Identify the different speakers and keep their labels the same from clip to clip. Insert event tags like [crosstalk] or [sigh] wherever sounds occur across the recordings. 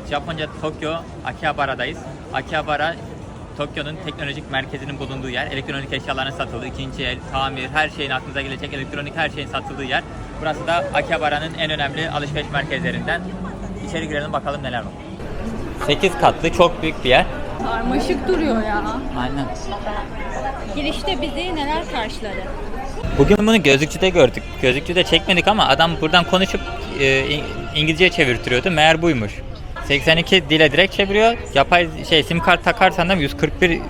Speaker 1: Evet, Japonca Tokyo Akihabara'dayız. Akihabara Tokyo'nun teknolojik merkezinin bulunduğu yer. Elektronik eşyaların satıldığı, ikinci el, tamir, her şeyin aklınıza gelecek elektronik her şeyin satıldığı yer. Burası da Akihabara'nın en önemli alışveriş merkezlerinden. İçeri girelim bakalım neler var. 8 katlı çok büyük bir yer.
Speaker 2: Karmaşık duruyor ya.
Speaker 1: Aynen.
Speaker 2: Girişte bizi neler karşıladı?
Speaker 1: Bugün bunu gözlükçüde gördük. Gözlükçüde çekmedik ama adam buradan konuşup e, İng- İngilizce çevirtiriyordu. Meğer buymuş. 82 dile direkt çeviriyor. Yapay şey sim kart takarsan da 141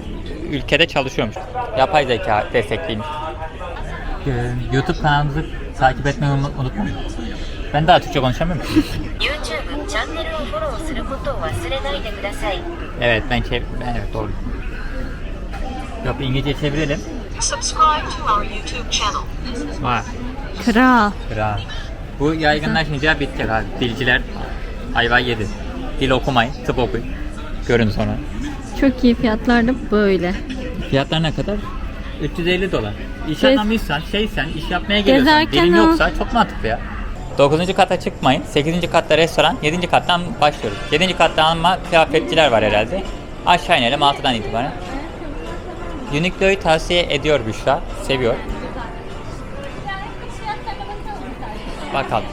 Speaker 1: ülkede çalışıyormuş. Yapay zeka destekliymiş. Ee, YouTube kanalımızı takip etmeyi unutmayın. Ben daha Türkçe konuşamıyorum. evet ben çev... Evet doğru. Yok İngilizce çevirelim.
Speaker 3: Subscribe to our YouTube channel.
Speaker 1: Var.
Speaker 2: Kral.
Speaker 1: Kral. Bu yaygınlaşınca bitecek abi. Dilciler ayva yedi. Dil okumayın, tıp okuyun. Görün sonra.
Speaker 2: Çok iyi fiyatlar da böyle.
Speaker 1: Fiyatlar ne kadar? 350 dolar. İş
Speaker 2: Gez-
Speaker 1: adamıysan, şeysen, iş yapmaya geliyorsan,
Speaker 2: Gezerken
Speaker 1: dilin
Speaker 2: al.
Speaker 1: yoksa çok mantıklı ya. 9. kata çıkmayın. 8. katta restoran, 7. kattan başlıyoruz. 7. katta ama kıyafetçiler var herhalde. Aşağı inelim 6'dan itibaren. Uniqlo'yu tavsiye ediyor Büşra. Seviyor. Bakalım.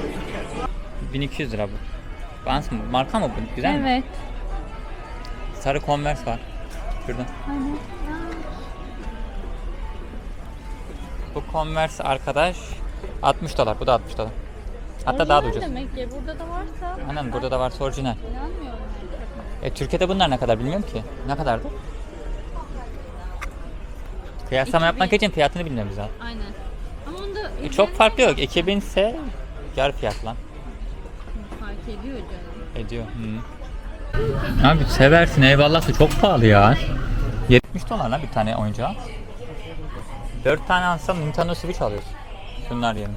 Speaker 1: 1200 lira bu. Vans mı? Marka mı bu? Güzel mi?
Speaker 2: Evet.
Speaker 1: Sarı Converse var. Şurada. Bu Converse arkadaş 60 dolar. Bu da 60 dolar. Hatta daha da ucuz.
Speaker 2: demek ki burada da varsa
Speaker 1: Aynen burada da var orijinal.
Speaker 2: inanmıyorum.
Speaker 1: E, Türkiye'de bunlar ne kadar bilmiyorum ki. Ne kadardı? Kıyaslama yapmak için fiyatını bilmiyorum zaten.
Speaker 2: Aynen. Ama onda
Speaker 1: E, çok farklı yok. 2000 ise yarı fiyat lan.
Speaker 2: Ediyor canım.
Speaker 1: Ediyor. Hı. Abi seversin eyvallah çok pahalı ya. 70 dolar lan bir tane oyuncağı. 4 tane alsam Nintendo Switch alıyorsun. Şunlar yerine.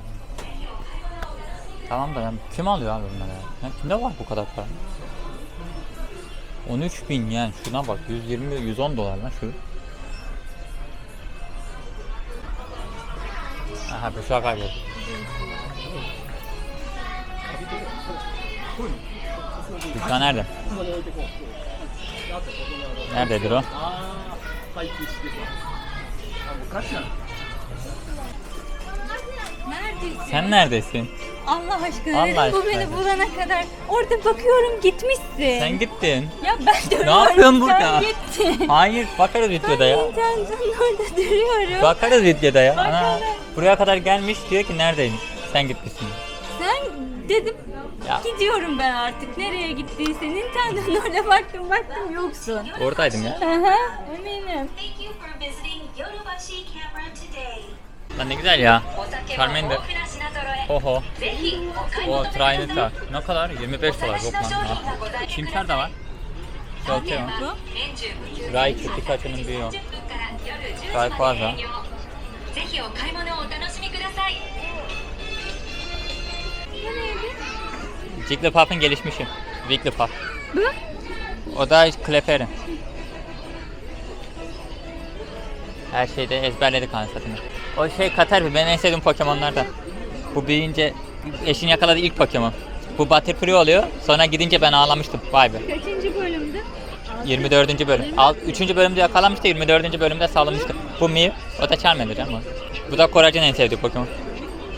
Speaker 1: Tamam da yani kim alıyor abi bunları ya? Kimde var bu kadar para? 13 bin yani şuna bak 120 110 dolar lan şu. Aha bu şaka kayboldu. Dükkan nerede? Nerededir o?
Speaker 2: Neredesin?
Speaker 1: Sen neredesin?
Speaker 2: Allah aşkına
Speaker 1: Allah
Speaker 2: dedim bu
Speaker 1: aşkına.
Speaker 2: beni bulana kadar. Orada bakıyorum gitmişsin.
Speaker 1: Sen gittin.
Speaker 2: Ya ben de
Speaker 1: Ne yapıyorsun burada?
Speaker 2: Sen gittin.
Speaker 1: Hayır bakarız
Speaker 2: Ben
Speaker 1: videoda ya.
Speaker 2: Nintendo'nun orada duruyorum.
Speaker 1: Bakarız videoda ya. Ana, buraya kadar gelmiş diyor ki neredeyim? Sen gitmişsin.
Speaker 2: Sen dedim
Speaker 1: ya.
Speaker 2: Gidiyorum ben artık. Nereye gittiyse Nintendo'nun [laughs] orada baktım baktım yoksun.
Speaker 1: Oradaydım ya.
Speaker 2: Aha, eminim.
Speaker 1: Lan ne güzel ya.
Speaker 4: Charmander.
Speaker 1: Oho. O Trinita. Ne kadar? 25 dolar. Yok lan. Çimper de var.
Speaker 4: Zaten o.
Speaker 1: Raichu Pikachu'nun büyüğü. Rayquaza. Jigglypuff'ın gelişmişi. Wigglypuff.
Speaker 2: Bu?
Speaker 1: O da Clefairy. Her şeyde ezberledik anasını. O şey Caterpie benim en sevdiğim Pokemon'lardan. Bu büyüyünce eşin yakaladığı ilk Pokemon. Bu Butterfree oluyor. Sonra gidince ben ağlamıştım. Vay be.
Speaker 2: Kaçıncı bölümdü?
Speaker 1: 24. bölüm. Alt, 3. bölümde yakalamıştı. 24. bölümde sallamıştı. Bu Mew. O da Charmander canım. Bu da Korac'ın en sevdiği Pokemon.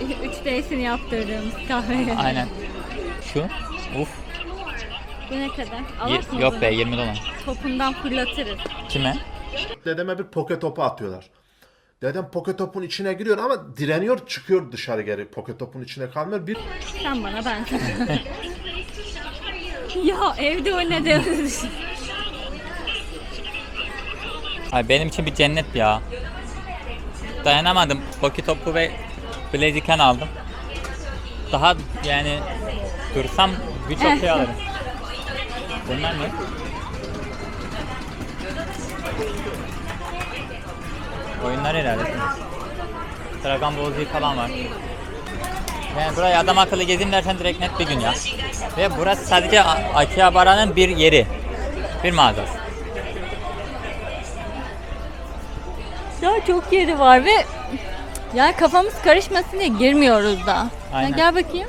Speaker 1: [laughs]
Speaker 2: 3D'sini yaptırdığımız kahve.
Speaker 1: Aynen. Şu. Uf.
Speaker 2: Bu ne kadar?
Speaker 1: Yir-
Speaker 2: Alasın
Speaker 1: yok be 20 dolar.
Speaker 2: Topundan fırlatırız.
Speaker 1: Kime?
Speaker 5: Dedeme bir poke topu atıyorlar. Dedem poke topun içine giriyor ama direniyor çıkıyor dışarı geri. Poke topun içine kalmıyor. Bir
Speaker 2: Sen bana ben sana. [laughs] ya evde o ne diyorsun?
Speaker 1: Ay benim için bir cennet ya. Dayanamadım. Poki topu ve Blaziken aldım. Daha yani dursam birçok şey alırım. [laughs] Bunlar ne? Oyunlar herhalde. Dragon Ball Z falan var. Yani burayı adam akıllı gezeyim dersen direkt net bir gün ya. Ve burası sadece Akihabara'nın bir yeri. Bir mağazası.
Speaker 2: ya çok yeri var ve ya kafamız karışmasın diye girmiyoruz da. Ya
Speaker 1: Aynen.
Speaker 2: gel bakayım.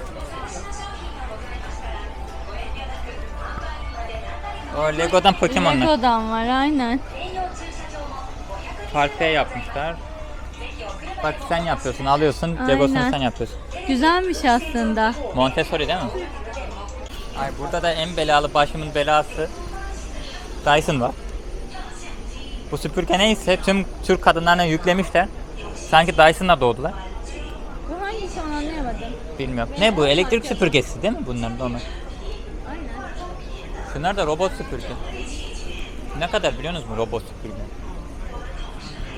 Speaker 1: O Lego'dan Pokemon'lar.
Speaker 2: Lego'dan var aynen.
Speaker 1: Farklı yapmışlar. Bak sen yapıyorsun, alıyorsun,
Speaker 2: Aynen.
Speaker 1: Legosunu sen yapıyorsun.
Speaker 2: Güzelmiş aslında.
Speaker 1: Montessori değil mi? Ay burada da en belalı başımın belası Dyson var. Bu süpürge neyse tüm Türk kadınlarına yüklemişler. Sanki Dyson'la doğdular.
Speaker 2: Bu hangisi onu anlayamadım.
Speaker 1: Bilmiyorum. Ne bu? Elektrik süpürgesi değil mi bunların da Şunlar da robot süpürge. Ne kadar biliyor musunuz robot süpürge?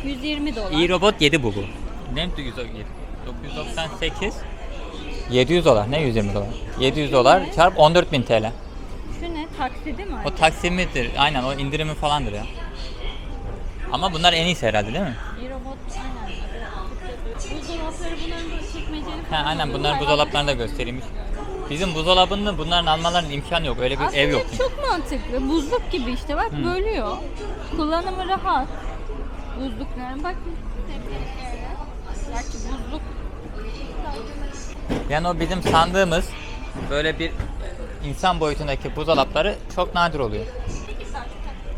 Speaker 2: 120 dolar.
Speaker 1: İyi robot 7 bu bu. Ne 107? 998 700 dolar. Ne 120 dolar? 700 dolar çarp 14.000 TL.
Speaker 2: Şu ne? Taksidi mi?
Speaker 1: O taksimidir. Aynen o indirimi falandır ya. Ama bunlar en iyisi herhalde değil mi?
Speaker 2: İyi robot aynen. Buzdolapları bunların böyle çekmeceli
Speaker 1: Ha,
Speaker 2: falan
Speaker 1: aynen bunlar buzdolaplarında gösterilmiş. Bizim buzdolabında bunların almalarının imkanı yok. Öyle bir
Speaker 2: Aslında
Speaker 1: ev yok.
Speaker 2: çok mantıklı. Buzluk gibi işte bak bölüyor. Kullanımı rahat. Buzlukların bak sepetlerine. Gerçi buzluk
Speaker 1: Yani o bizim sandığımız böyle bir insan boyutundaki buzdolapları çok nadir oluyor.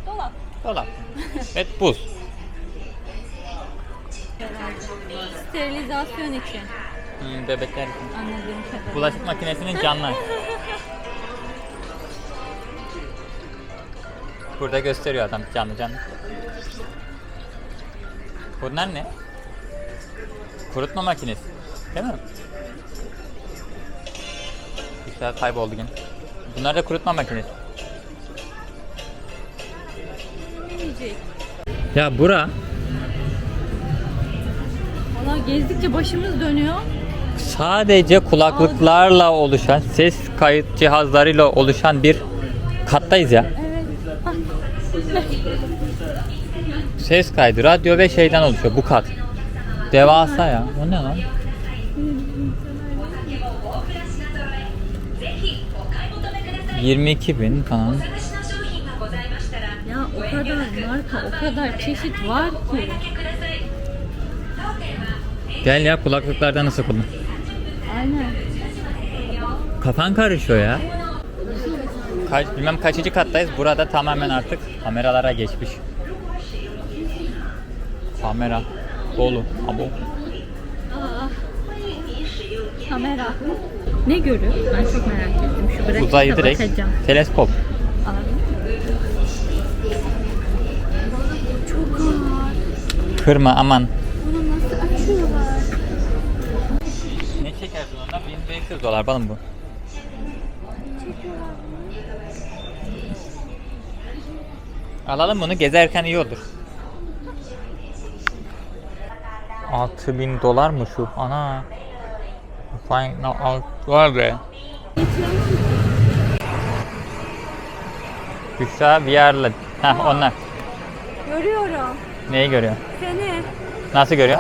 Speaker 2: dolap.
Speaker 1: Dolap. Ve buz. [laughs]
Speaker 2: Sterilizasyon için
Speaker 1: Hmm, bebekler için.
Speaker 2: anladığım kadarıyla.
Speaker 1: Bulaşık makinesinin canlı. Burada gösteriyor adam canlı canlı. Bunlar ne? Kurutma makinesi. Değil mi? Güzel kayboldu yine. Bunlar da kurutma makinesi. Ya bura
Speaker 2: Valla gezdikçe başımız dönüyor.
Speaker 1: Sadece kulaklıklarla oluşan, ses kayıt cihazlarıyla oluşan bir kattayız ya. Ses kaydı, radyo ve şeyden oluşuyor bu kat. Devasa ya. O ne lan? ...22 bin falan.
Speaker 2: Ya o kadar marka, o kadar çeşit var ki.
Speaker 1: Gel ya kulaklıklardan nasıl kullan?
Speaker 2: Aynen.
Speaker 1: Kafan karışıyor ya. Kaç, bilmem kaçıncı kattayız. Burada tamamen artık kameralara geçmiş. Kamera. Dolu. Abo.
Speaker 2: Aa. Kamera. Ne görüyor? Ben çok merak ettim. Şu bırakıp
Speaker 1: Uzayı direkt.
Speaker 2: bakacağım.
Speaker 1: Teleskop.
Speaker 2: Abi. Çok ağır.
Speaker 1: Kırma aman. Ondan? 1500 dolar balım bu. Alalım bunu gezerken iyi olur. 6000 dolar mı şu? Ana. Fine, al, var be. Büşra VR'lı. Heh onlar.
Speaker 2: Görüyorum.
Speaker 1: Neyi görüyor?
Speaker 2: Seni.
Speaker 1: Nasıl görüyor?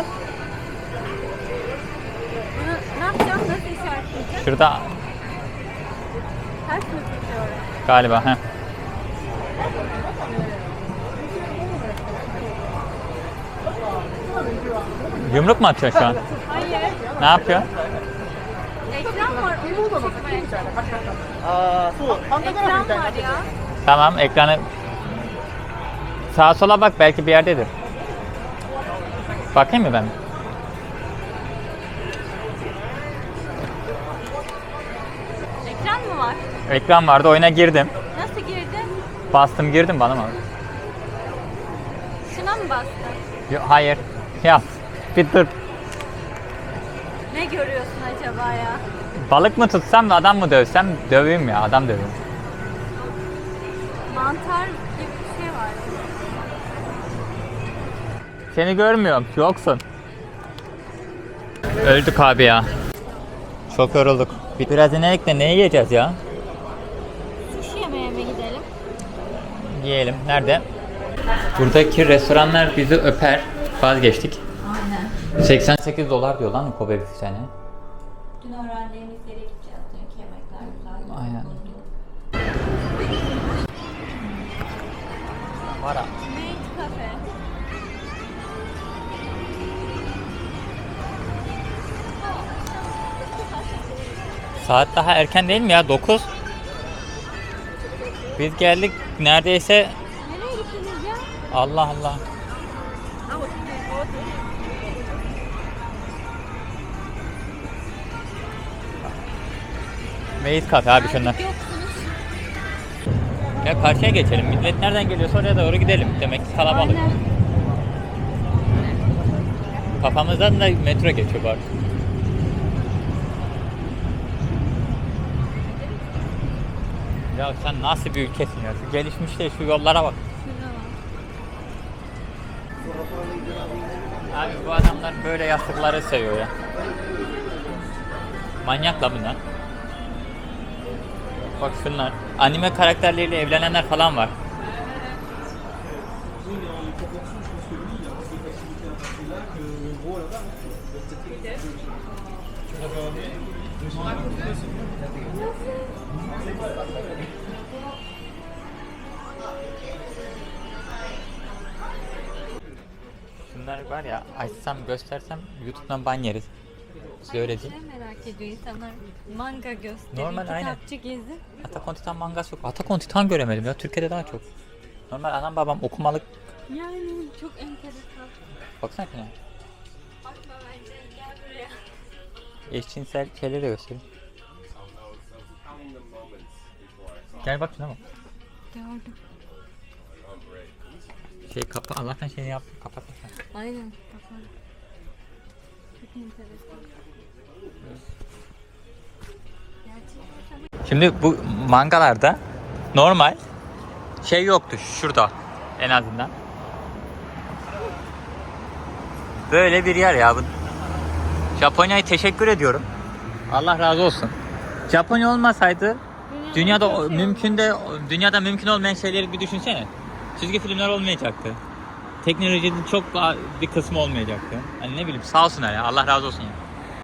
Speaker 2: Bunu ne yapacağım? Nasıl işaretleyeceğim?
Speaker 1: Şurada
Speaker 2: Ters mi tutuyorum?
Speaker 1: galiba. Heh. Yumruk mu atıyor şu an?
Speaker 2: Hayır.
Speaker 1: Ne yapıyor?
Speaker 2: Ekran var. Ekran var ya.
Speaker 1: Tamam ekranı sağa sola bak belki bir yerdedir. Bakayım mı ben?
Speaker 2: Ekran mı var?
Speaker 1: Ekran vardı oyuna girdim.
Speaker 2: Nasıl girdin?
Speaker 1: Bastım girdim bana mı?
Speaker 2: Şuna mı bastın?
Speaker 1: Yo, hayır. Ya bir dur.
Speaker 2: Ne görüyorsun acaba ya?
Speaker 1: Balık mı tutsam da adam mı dövsem döveyim ya adam döveyim.
Speaker 2: Mantar gibi bir şey var.
Speaker 1: Seni görmüyorum. Yoksun. Öldük abi ya. Çok yorulduk. Bir- Biraz inerik de ne yiyeceğiz ya?
Speaker 2: Gidelim?
Speaker 1: Yiyelim. Nerede? Buradaki restoranlar bizi öper. Vazgeçtik.
Speaker 2: Aynen.
Speaker 1: 88 dolar diyor lan Kobe bir sene.
Speaker 2: Dün öğrendiğimiz yere gideceğiz. Dünkü yemekler güzel.
Speaker 1: Aynen. Para.
Speaker 2: Cafe.
Speaker 1: Saat daha erken değil mi ya? 9. Biz geldik neredeyse
Speaker 2: Nereye gittiniz ya?
Speaker 1: Allah Allah. Meyiz kafe abi şunlar.
Speaker 2: Yoksunuz.
Speaker 1: Gel karşıya geçelim. Millet nereden geliyorsa oraya doğru gidelim. Demek ki kalabalık.
Speaker 2: Aynen.
Speaker 1: Kafamızdan da metro geçiyor bari. Ya sen nasıl bir ülkesin ya? Şu gelişmiş de şu yollara bak. Abi bu adamlar böyle yastıkları seviyor ya. Manyak la bunlar. Bak şunlar. Anime karakterleriyle evlenenler falan var. Şunlar var ya açsam göstersem YouTube'dan ban yeriz. Size öyle değil.
Speaker 2: Ne merak ediyor insanlar? Manga gösteri,
Speaker 1: Normal, aynen.
Speaker 2: kitapçı gezi.
Speaker 1: Attack on Titan mangası yok. Attack on Titan göremedim ya. Türkiye'de daha çok. Normal anam babam okumalık.
Speaker 2: Yani çok enteresan.
Speaker 1: Baksana şuna.
Speaker 2: Bakma bence gel buraya.
Speaker 1: Eşcinsel şeyleri de göstereyim. Gel bak şuna bak.
Speaker 2: Gördüm.
Speaker 1: Şey kapa Allah'tan şeyini yap kapat.
Speaker 2: Aynen. Kapalı. Çok enteresan.
Speaker 1: Şimdi bu mangalarda normal şey yoktu şurada en azından. Böyle bir yer ya bu. Japonya'ya teşekkür ediyorum. Allah razı olsun. Japonya olmasaydı dünyada mümkün de dünyada mümkün olmayan şeyleri bir düşünsene. Çizgi filmler olmayacaktı. Teknolojinin çok bir kısmı olmayacaktı. Hani ne bileyim sağ olsunlar ya Allah razı olsun ya.